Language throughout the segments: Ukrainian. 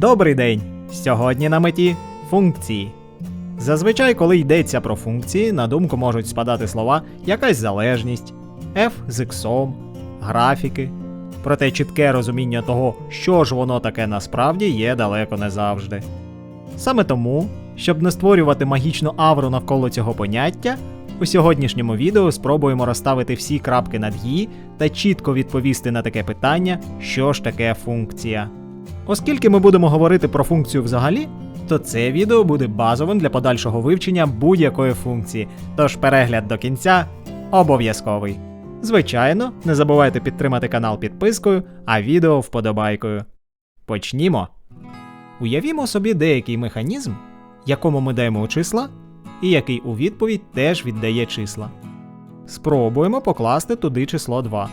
Добрий день! Сьогодні на меті функції. Зазвичай, коли йдеться про функції, на думку можуть спадати слова якась залежність, f з x, графіки. Проте чітке розуміння того, що ж воно таке насправді, є далеко не завжди. Саме тому, щоб не створювати магічну авру навколо цього поняття, у сьогоднішньому відео спробуємо розставити всі крапки над «і» та чітко відповісти на таке питання, що ж таке функція. Оскільки ми будемо говорити про функцію взагалі, то це відео буде базовим для подальшого вивчення будь-якої функції, тож перегляд до кінця обов'язковий. Звичайно, не забувайте підтримати канал підпискою, а відео вподобайкою. Почнімо. Уявімо собі деякий механізм, якому ми даємо числа, і який у відповідь теж віддає числа. Спробуємо покласти туди число 2.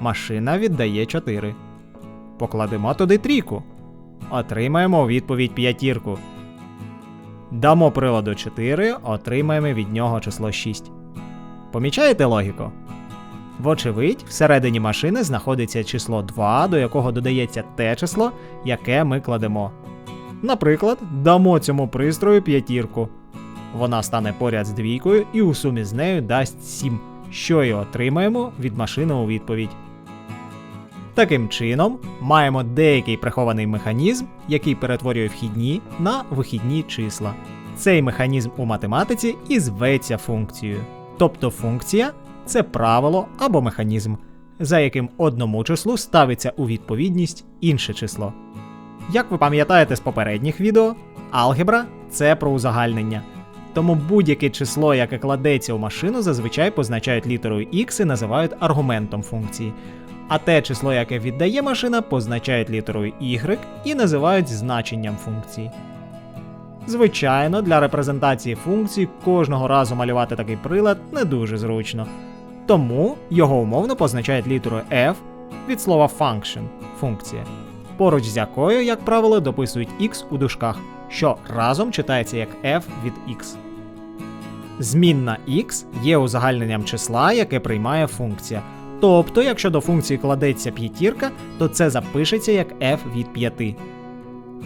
Машина віддає 4. Покладемо туди трійку. Отримаємо у відповідь п'ятірку. Дамо приладу 4, отримаємо від нього число 6. Помічаєте логіку? Вочевидь, всередині машини знаходиться число 2, до якого додається те число, яке ми кладемо. Наприклад, дамо цьому пристрою п'ятірку. Вона стане поряд з двійкою і у сумі з нею дасть 7, що й отримаємо від машини у відповідь. Таким чином, маємо деякий прихований механізм, який перетворює вхідні на вихідні числа. Цей механізм у математиці і зветься функцією. Тобто функція це правило або механізм, за яким одному числу ставиться у відповідність інше число. Як ви пам'ятаєте з попередніх відео, алгебра це про узагальнення. Тому будь-яке число, яке кладеться у машину, зазвичай позначають літерою x і називають аргументом функції. А те число, яке віддає машина, позначають літерою y і називають значенням функції. Звичайно, для репрезентації функції кожного разу малювати такий прилад не дуже зручно. Тому його умовно позначають літерою f від слова function функція, поруч з якою, як правило, дописують x у дужках, що разом читається як f від x. Змінна x є узагальненням числа, яке приймає функція. Тобто, якщо до функції кладеться п'ятірка, то це запишеться як f від 5.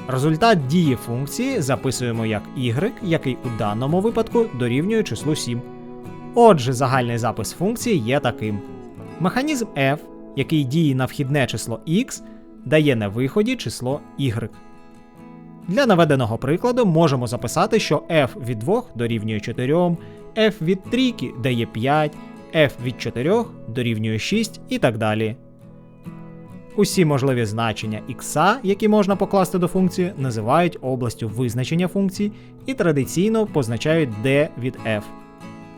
Результат дії функції записуємо як y, який у даному випадку дорівнює числу 7. Отже, загальний запис функції є таким. Механізм f, який діє на вхідне число x, дає на виході число y. Для наведеного прикладу можемо записати, що f від 2 дорівнює 4, f від 3 дає 5, f від 4 дорівнює 6 і так далі. Усі можливі значення x, які можна покласти до функції, називають областю визначення функції і традиційно позначають d від f.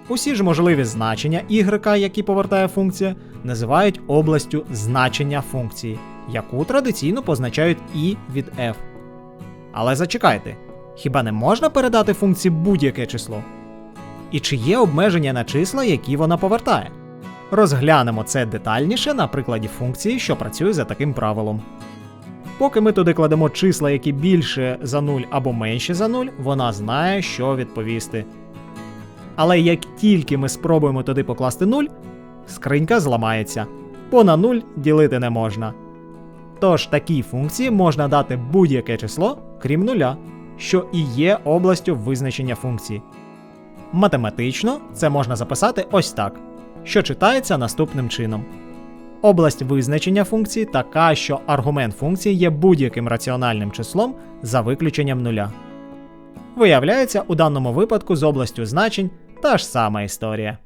Усі ж можливі значення y, які повертає функція, називають областю значення функції, яку традиційно позначають і від f. Але зачекайте, хіба не можна передати функції будь-яке число? І чи є обмеження на числа, які вона повертає? Розглянемо це детальніше на прикладі функції, що працює за таким правилом. Поки ми туди кладемо числа, які більше за 0 або менші за 0, вона знає, що відповісти. Але як тільки ми спробуємо туди покласти 0, скринька зламається, бо на 0 ділити не можна. Тож такій функції можна дати будь-яке число, крім нуля, що і є областю визначення функції. Математично це можна записати ось так, що читається наступним чином. Область визначення функції така, що аргумент функції є будь-яким раціональним числом за виключенням нуля. Виявляється, у даному випадку з областю значень та ж сама історія.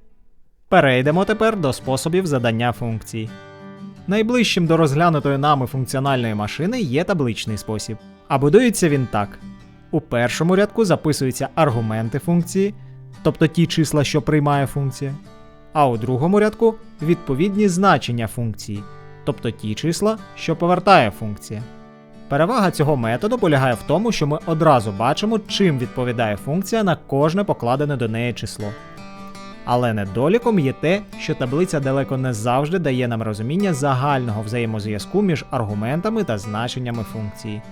Перейдемо тепер до способів задання функцій. Найближчим до розглянутої нами функціональної машини є табличний спосіб. А будується він так: у першому рядку записуються аргументи функції, тобто ті числа, що приймає функція, а у другому рядку відповідні значення функції, тобто ті числа, що повертає функція. Перевага цього методу полягає в тому, що ми одразу бачимо, чим відповідає функція на кожне покладене до неї число. Але недоліком є те, що таблиця далеко не завжди дає нам розуміння загального взаємозв'язку між аргументами та значеннями функції.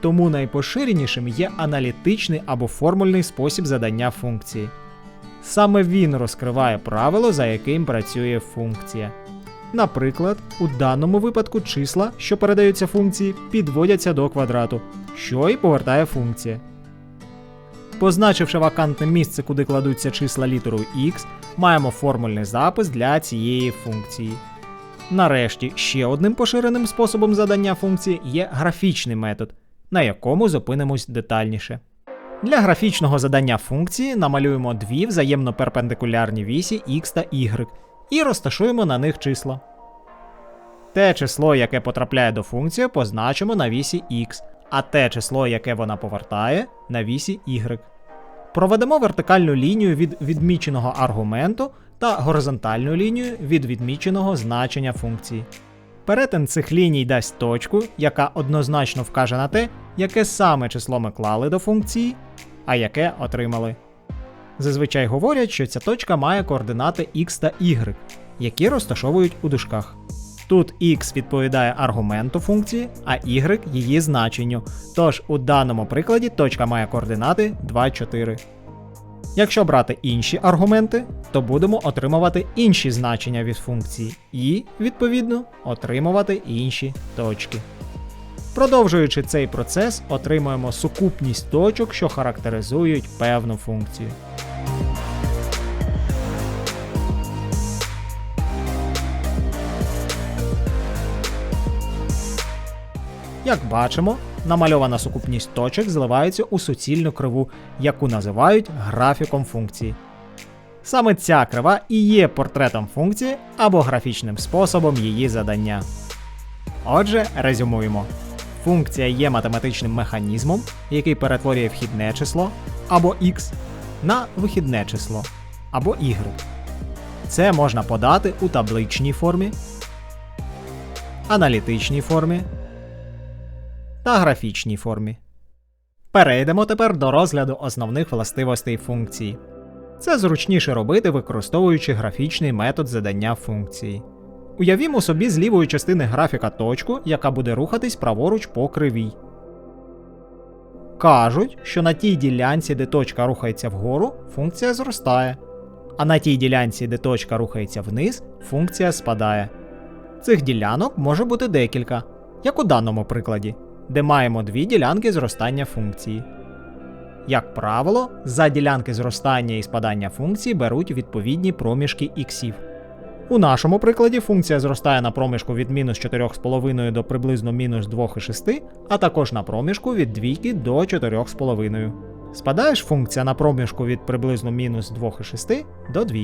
Тому найпоширенішим є аналітичний або формульний спосіб задання функції. Саме він розкриває правило, за яким працює функція. Наприклад, у даному випадку числа, що передаються функції, підводяться до квадрату, що і повертає функція. Позначивши вакантне місце, куди кладуться числа літерою x, маємо формульний запис для цієї функції. Нарешті, ще одним поширеним способом задання функції є графічний метод, на якому зупинимось детальніше. Для графічного задання функції намалюємо дві взаємно перпендикулярні вісі x та y і розташуємо на них числа. Те число, яке потрапляє до функції, позначимо на вісі x, а те число, яке вона повертає, на вісі y. Проведемо вертикальну лінію від відміченого аргументу та горизонтальну лінію від відміченого значення функції. Перетин цих ліній дасть точку, яка однозначно вкаже на те, яке саме число ми клали до функції, а яке отримали. Зазвичай говорять, що ця точка має координати x та y, які розташовують у дужках. Тут x відповідає аргументу функції, а y її значенню. Тож у даному прикладі точка має координати 2, 4. Якщо брати інші аргументи, то будемо отримувати інші значення від функції і, відповідно, отримувати інші точки. Продовжуючи цей процес, отримуємо сукупність точок, що характеризують певну функцію. Як бачимо, намальована сукупність точок зливається у суцільну криву, яку називають графіком функції. Саме ця крива і є портретом функції або графічним способом її задання. Отже, резюмуємо. Функція є математичним механізмом, який перетворює вхідне число або x на вихідне число або y. Це можна подати у табличній формі, аналітичній формі та графічній формі. Перейдемо тепер до розгляду основних властивостей функції. Це зручніше робити, використовуючи графічний метод задання функції. Уявімо собі з лівої частини графіка точку, яка буде рухатись праворуч по кривій. Кажуть, що на тій ділянці, де точка рухається вгору, функція зростає, а на тій ділянці, де точка рухається вниз, функція спадає. Цих ділянок може бути декілька, як у даному прикладі, де маємо дві ділянки зростання функції. Як правило, за ділянки зростання і спадання функції беруть відповідні проміжки іксів. У нашому прикладі функція зростає на проміжку від мінус 4,5 до приблизно мінус 2,6, а також на проміжку від 2 до 4,5. Спадає ж функція на проміжку від приблизно мінус 2,6 до 2.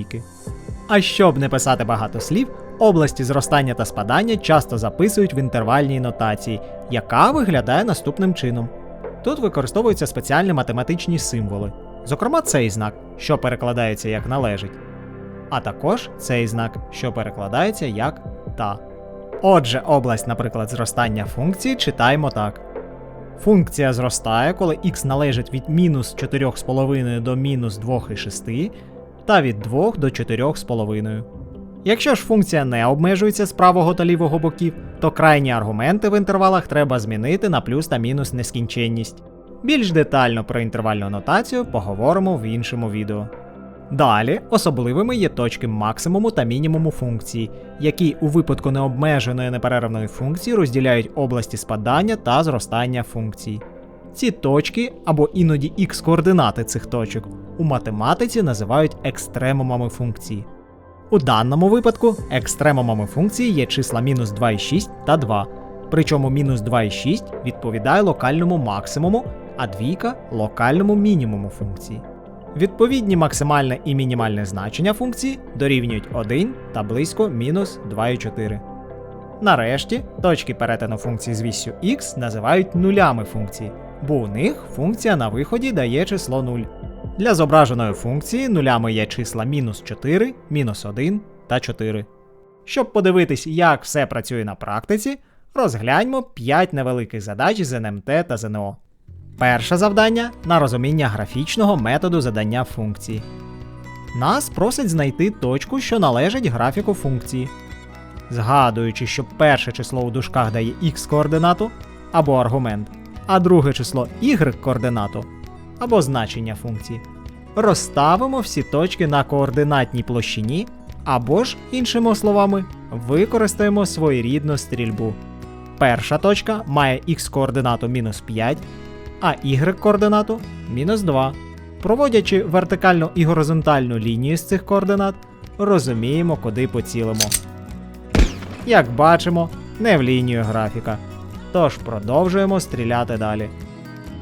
А щоб не писати багато слів, області зростання та спадання часто записують в інтервальній нотації, яка виглядає наступним чином. Тут використовуються спеціальні математичні символи, зокрема цей знак, що перекладається як належить, а також цей знак, що перекладається як та. Отже, область, наприклад, зростання функції читаємо так. Функція зростає, коли x належить від мінус 4,5 до мінус 2,6 та від 2 до 4,5. Якщо ж функція не обмежується з правого та лівого боків, то крайні аргументи в інтервалах треба змінити на плюс та мінус нескінченність. Більш детально про інтервальну нотацію поговоримо в іншому відео. Далі особливими є точки максимуму та мінімуму функції, які у випадку необмеженої неперервної функції розділяють області спадання та зростання функції. Ці точки або іноді х координати цих точок у математиці називають екстремумами функції. У даному випадку екстремумами функції є числа мінус 2,6 та 2, причому мінус 2,6 відповідає локальному максимуму, а двійка локальному мінімуму функції. Відповідні максимальне і мінімальне значення функції дорівнюють 1 та близько мінус 2,4. Нарешті, точки перетину функції з віссю x називають нулями функції, бо у них функція на виході дає число 0. Для зображеної функції нулями є числа мінус 4, мінус 1 та 4. Щоб подивитись, як все працює на практиці, розгляньмо 5 невеликих задач з НМТ та ЗНО. Перше завдання на розуміння графічного методу задання функції. Нас просить знайти точку, що належить графіку функції. Згадуючи, що перше число у дужках дає x координату або аргумент, а друге число y координату або значення функції, розставимо всі точки на координатній площині, або ж, іншими словами, використаємо своєрідну стрільбу. Перша точка має х координату мінус 5, а y координату мінус 2. Проводячи вертикальну і горизонтальну лінію з цих координат, розуміємо, куди поцілимо. Як бачимо, не в лінію графіка. Тож продовжуємо стріляти далі.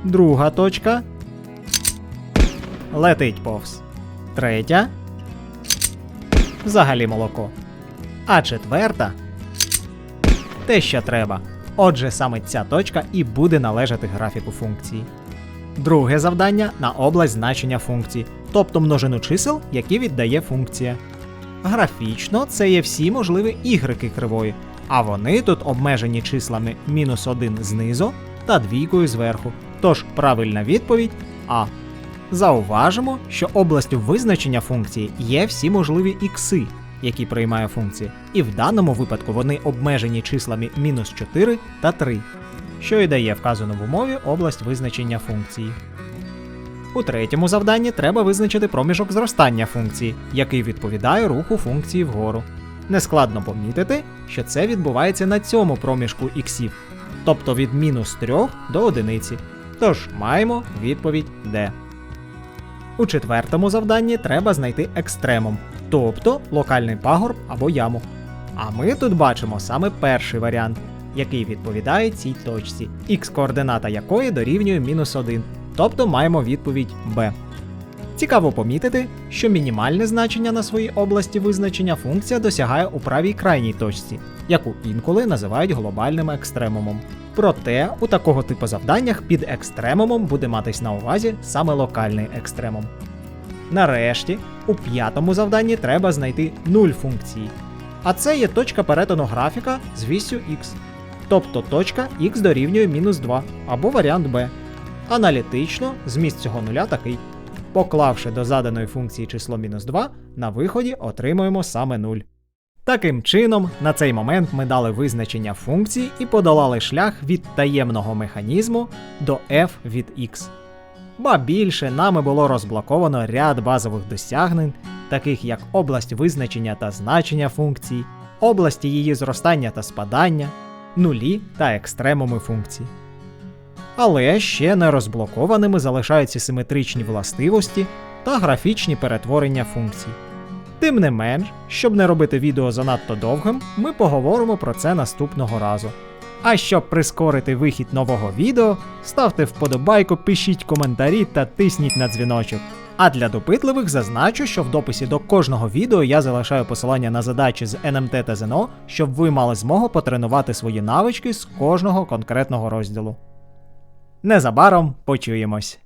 Друга точка летить повз. Третя взагалі молоко. А четверта те, що треба. Отже, саме ця точка і буде належати графіку функції. Друге завдання на область значення функції, тобто множину чисел, які віддає функція. Графічно це є всі можливі ігреки кривої, а вони тут обмежені числами мінус 1 знизу та двійкою зверху. Тож правильна відповідь А. Зауважимо, що областю визначення функції є всі можливі ікси, які приймає функція, і в даному випадку вони обмежені числами мінус 4 та 3, що і дає вказану в умові область визначення функції. У третьому завданні треба визначити проміжок зростання функції, який відповідає руху функції вгору. Нескладно помітити, що це відбувається на цьому проміжку іксів, тобто від мінус 3 до одиниці. Тож маємо відповідь D. У четвертому завданні треба знайти екстремум, тобто локальний пагорб або яму. А ми тут бачимо саме перший варіант, який відповідає цій точці, х координата якої дорівнює мінус 1, тобто маємо відповідь B. Цікаво помітити, що мінімальне значення на своїй області визначення функція досягає у правій крайній точці, яку інколи називають глобальним екстремумом. Проте у такого типу завданнях під екстремумом буде матись на увазі саме локальний екстремум. Нарешті, у п'ятому завданні треба знайти нуль функції. А це є точка перетину графіка з вісю x, тобто точка x дорівнює мінус 2 або варіант b. Аналітично зміст цього нуля такий. Поклавши до заданої функції число мінус 2, на виході отримуємо саме 0. Таким чином, на цей момент ми дали визначення функції і подолали шлях від таємного механізму до f від x. Ба більше нами було розблоковано ряд базових досягнень, таких як область визначення та значення функції, області її зростання та спадання, нулі та екстремуми функцій. Але ще не розблокованими залишаються симетричні властивості та графічні перетворення функцій. Тим не менш, щоб не робити відео занадто довгим, ми поговоримо про це наступного разу. А щоб прискорити вихід нового відео, ставте вподобайку, пишіть коментарі та тисніть на дзвіночок. А для допитливих зазначу, що в дописі до кожного відео я залишаю посилання на задачі з НМТ та ЗНО, щоб ви мали змогу потренувати свої навички з кожного конкретного розділу. Незабаром почуємось.